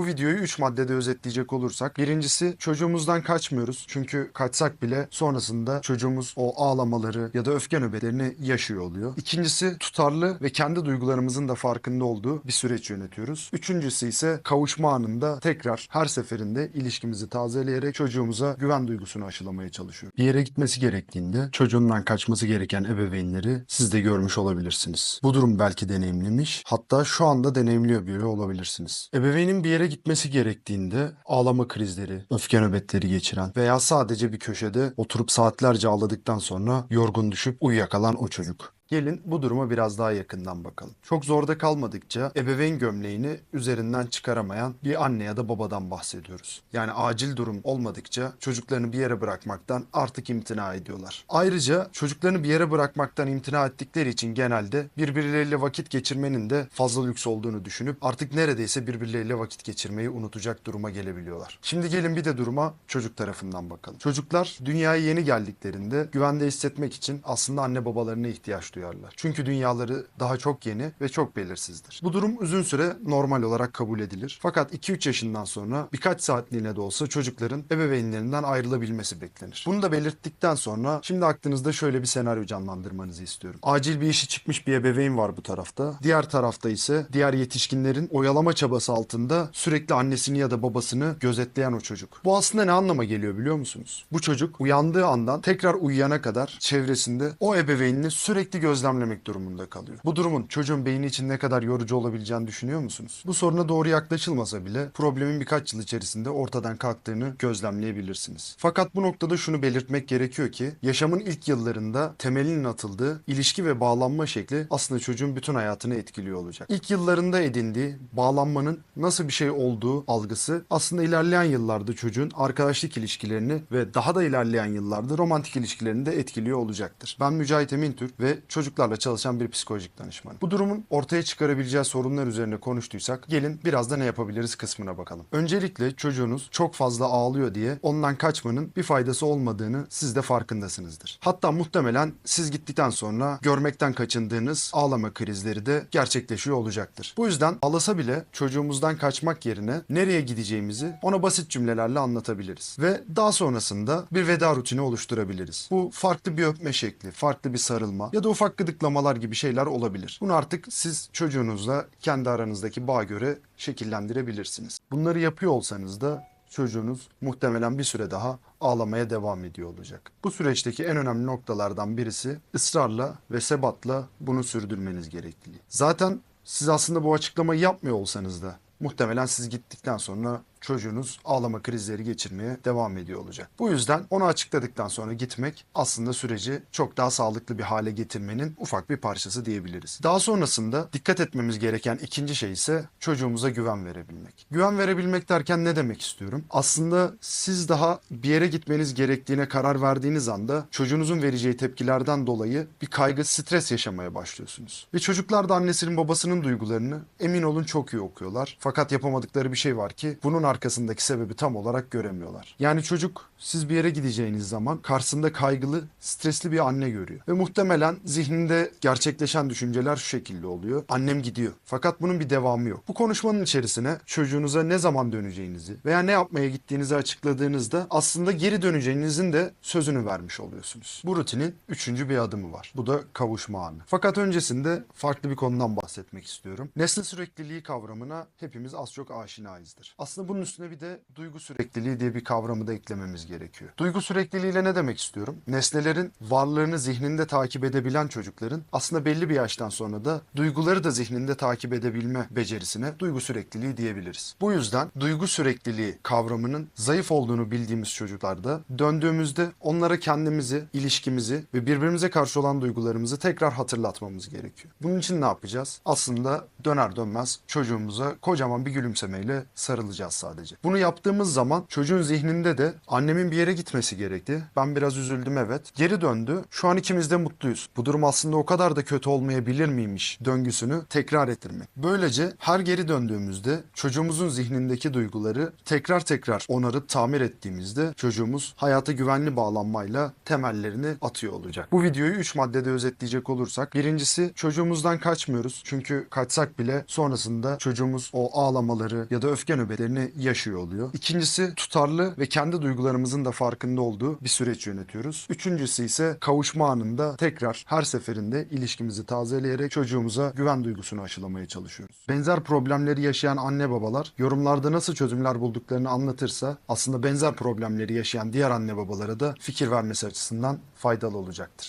Bu videoyu 3 maddede özetleyecek olursak birincisi çocuğumuzdan kaçmıyoruz. Çünkü kaçsak bile sonrasında çocuğumuz o ağlamaları ya da öfke nöbetlerini yaşıyor oluyor. İkincisi tutarlı ve kendi duygularımızın da farkında olduğu bir süreç yönetiyoruz. Üçüncüsü ise kavuşma anında tekrar her seferinde ilişkimizi tazeleyerek çocuğumuza güven duygusunu aşılamaya çalışıyoruz. Bir yere gitmesi gerektiğinde çocuğundan kaçması gereken ebeveynleri siz de görmüş olabilirsiniz. Bu durum belki deneyimlemiş hatta şu anda deneyimliyor biri olabilirsiniz. Ebeveynin bir yere gitmesi gerektiğinde ağlama krizleri, öfke nöbetleri geçiren veya sadece bir köşede oturup saatlerce ağladıktan sonra yorgun düşüp uyuyakalan o çocuk. Gelin bu duruma biraz daha yakından bakalım. Çok zorda kalmadıkça ebeveyn gömleğini üzerinden çıkaramayan bir anne ya da babadan bahsediyoruz. Yani acil durum olmadıkça çocuklarını bir yere bırakmaktan artık imtina ediyorlar. Ayrıca çocuklarını bir yere bırakmaktan imtina ettikleri için genelde birbirleriyle vakit geçirmenin de fazla lüks olduğunu düşünüp artık neredeyse birbirleriyle vakit geçirmeyi unutacak duruma gelebiliyorlar. Şimdi gelin bir de duruma çocuk tarafından bakalım. Çocuklar dünyaya yeni geldiklerinde güvende hissetmek için aslında anne babalarına ihtiyaç duyarlar. Çünkü dünyaları daha çok yeni ve çok belirsizdir. Bu durum uzun süre normal olarak kabul edilir. Fakat 2-3 yaşından sonra birkaç saatliğine de olsa çocukların ebeveynlerinden ayrılabilmesi beklenir. Bunu da belirttikten sonra şimdi aklınızda şöyle bir senaryo canlandırmanızı istiyorum. Acil bir işi çıkmış bir ebeveyn var bu tarafta. Diğer tarafta ise diğer yetişkinlerin oyalama çabası altında sürekli annesini ya da babasını gözetleyen o çocuk. Bu aslında ne anlama geliyor biliyor musunuz? Bu çocuk uyandığı andan tekrar uyuyana kadar çevresinde o ebeveynini sürekli gözlemlemek durumunda kalıyor. Bu durumun çocuğun beyni için ne kadar yorucu olabileceğini düşünüyor musunuz? Bu soruna doğru yaklaşılmasa bile problemin birkaç yıl içerisinde ortadan kalktığını gözlemleyebilirsiniz. Fakat bu noktada şunu belirtmek gerekiyor ki yaşamın ilk yıllarında temelinin atıldığı ilişki ve bağlanma şekli aslında çocuğun bütün hayatını etkiliyor olacak. İlk yıllarında edindiği bağlanmanın nasıl bir şey olduğu algısı aslında ilerleyen yıllarda çocuğun arkadaşlık ilişkilerini ve daha da ilerleyen yıllarda romantik ilişkilerini de etkiliyor olacaktır. Ben Mücahit Emin Türk ve çocuklarla çalışan bir psikolojik danışmanım. Bu durumun ortaya çıkarabileceği sorunlar üzerine konuştuysak gelin biraz da ne yapabiliriz kısmına bakalım. Öncelikle çocuğunuz çok fazla ağlıyor diye ondan kaçmanın bir faydası olmadığını siz de farkındasınızdır. Hatta muhtemelen siz gittikten sonra görmekten kaçındığınız ağlama krizleri de gerçekleşiyor olacaktır. Bu yüzden ağlasa bile çocuğumuzdan kaçmak yerine nereye gideceğimizi ona basit cümlelerle anlatabiliriz. Ve daha sonrasında bir veda rutini oluşturabiliriz. Bu farklı bir öpme şekli, farklı bir sarılma ya da ufak gıdıklamalar gibi şeyler olabilir. Bunu artık siz çocuğunuzla kendi aranızdaki bağ göre şekillendirebilirsiniz. Bunları yapıyor olsanız da çocuğunuz muhtemelen bir süre daha ağlamaya devam ediyor olacak. Bu süreçteki en önemli noktalardan birisi ısrarla ve sebatla bunu sürdürmeniz gerekliliği. Zaten siz aslında bu açıklamayı yapmıyor olsanız da muhtemelen siz gittikten sonra çocuğunuz ağlama krizleri geçirmeye devam ediyor olacak. Bu yüzden onu açıkladıktan sonra gitmek aslında süreci çok daha sağlıklı bir hale getirmenin ufak bir parçası diyebiliriz. Daha sonrasında dikkat etmemiz gereken ikinci şey ise çocuğumuza güven verebilmek. Güven verebilmek derken ne demek istiyorum? Aslında siz daha bir yere gitmeniz gerektiğine karar verdiğiniz anda çocuğunuzun vereceği tepkilerden dolayı bir kaygı, stres yaşamaya başlıyorsunuz. Ve çocuklar da annesinin babasının duygularını emin olun çok iyi okuyorlar. Fakat yapamadıkları bir şey var ki bunun arkasındaki sebebi tam olarak göremiyorlar. Yani çocuk siz bir yere gideceğiniz zaman karşısında kaygılı, stresli bir anne görüyor. Ve muhtemelen zihninde gerçekleşen düşünceler şu şekilde oluyor. Annem gidiyor. Fakat bunun bir devamı yok. Bu konuşmanın içerisine çocuğunuza ne zaman döneceğinizi veya ne yapmaya gittiğinizi açıkladığınızda aslında geri döneceğinizin de sözünü vermiş oluyorsunuz. Bu rutinin üçüncü bir adımı var. Bu da kavuşma anı. Fakat öncesinde farklı bir konudan bahsetmek istiyorum. Nesne sürekliliği kavramına hepimiz az çok aşinayızdır. Aslında bunun üstüne bir de duygu sürekliliği diye bir kavramı da eklememiz gerekiyor. Duygu sürekliliğiyle ne demek istiyorum? Nesnelerin varlığını zihninde takip edebilen çocukların aslında belli bir yaştan sonra da duyguları da zihninde takip edebilme becerisine duygu sürekliliği diyebiliriz. Bu yüzden duygu sürekliliği kavramının zayıf olduğunu bildiğimiz çocuklarda döndüğümüzde onlara kendimizi, ilişkimizi ve birbirimize karşı olan duygularımızı tekrar hatırlatmamız gerekiyor. Bunun için ne yapacağız? Aslında döner dönmez çocuğumuza kocaman bir gülümsemeyle sarılacağız sadece. Sadece. Bunu yaptığımız zaman çocuğun zihninde de annemin bir yere gitmesi gerekti. Ben biraz üzüldüm evet. Geri döndü. Şu an ikimiz de mutluyuz. Bu durum aslında o kadar da kötü olmayabilir miymiş döngüsünü tekrar ettirmek. Böylece her geri döndüğümüzde çocuğumuzun zihnindeki duyguları tekrar tekrar onarıp tamir ettiğimizde çocuğumuz hayata güvenli bağlanmayla temellerini atıyor olacak. Bu videoyu 3 maddede özetleyecek olursak birincisi çocuğumuzdan kaçmıyoruz. Çünkü kaçsak bile sonrasında çocuğumuz o ağlamaları ya da öfke nöbetlerini yaşıyor oluyor. İkincisi tutarlı ve kendi duygularımızın da farkında olduğu bir süreç yönetiyoruz. Üçüncüsü ise kavuşma anında tekrar her seferinde ilişkimizi tazeleyerek çocuğumuza güven duygusunu aşılamaya çalışıyoruz. Benzer problemleri yaşayan anne babalar yorumlarda nasıl çözümler bulduklarını anlatırsa aslında benzer problemleri yaşayan diğer anne babalara da fikir vermesi açısından faydalı olacaktır.